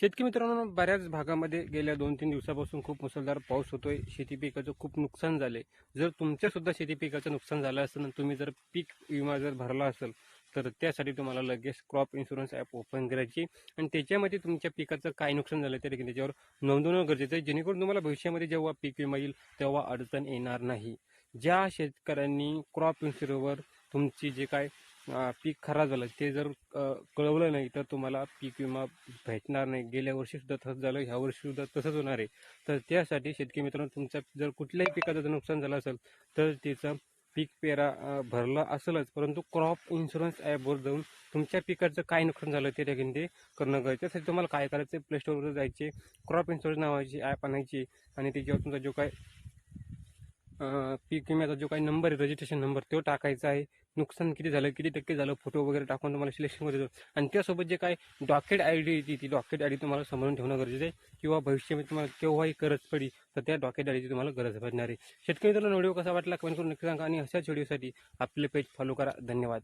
शेतकरी मित्रांनो बऱ्याच भागामध्ये गेल्या दोन तीन दिवसापासून खूप मुसळधार पाऊस होतोय. शेती पिकाचं खूप नुकसान झालंय. जर तुमच्या सुद्धा शेती पिकाचं नुकसान झालं असेल आणि तुम्ही जर पीक विमा जर भरला असेल तर त्यासाठी तुम्हाला लगेच क्रॉप इन्शुरन्स ॲप ओपन करायची आणि त्याच्यामध्ये तुमच्या पिकाचं काय नुकसान झालं तरी त्याच्यावर नोंदवणं गरजेचं आहे. जेणेकरून तुम्हाला भविष्यामध्ये जेव्हा पीक विमा येईल तेव्हा अडचण येणार नाही. ज्या शेतकऱ्यांनी क्रॉप इन्शुरवर तुमची जे काय पीक खराब झालं. ते जर कळवलं नाही तर तुम्हाला पीक विमा भेटणार नाही. गेल्या वर्षी सुद्धा तसंच झालं ह्या वर्षी सुद्धा तसंच होणार आहे. तर त्यासाठी शेतकरी मित्रांनो तुमच्या जर कुठल्याही पिकाचं जर नुकसान झालं असेल तर त्याचं पीक पेरा भरला असेलच. परंतु क्रॉप इन्शुरन्स ॲपवर जाऊन तुमच्या पिकाचं काय नुकसान झालं ते देखील ते करणं गरजेचं त्यासाठी तुम्हाला काय करायचं? प्ले स्टोरवर जायचे. क्रॉप इन्शुरन्स नावाची ॲप आणायची आणि त्याच्यावर तुमचा जो काय पीक विम्याचा जो काही नंबर आहे रजिस्ट्रेशन नंबर तो टाकायचा आहे. नुकसान किती झालं किती टक्के झालं फोटो वगैरे टाकून तुम्हाला सिलेक्शनमध्ये देतो. आणि त्यासोबत जे काय डॉकेट आय डी येते ती डॉकेट आय डी तुम्हाला समोरून ठेवणं गरजेचं आहे. किंवा भविष्यामध्ये तुम्हाला केव्हाही गरज पडी तर त्या डॉकेट आय डीची तुम्हाला गरज पडणार आहे. शेतकरी मित्रांनो व्हिडिओ कसा वाटला कमेंट करून नक्की सांगा. आणि अशाच व्हिडिओसाठी आपले पेज फॉलो करा. धन्यवाद.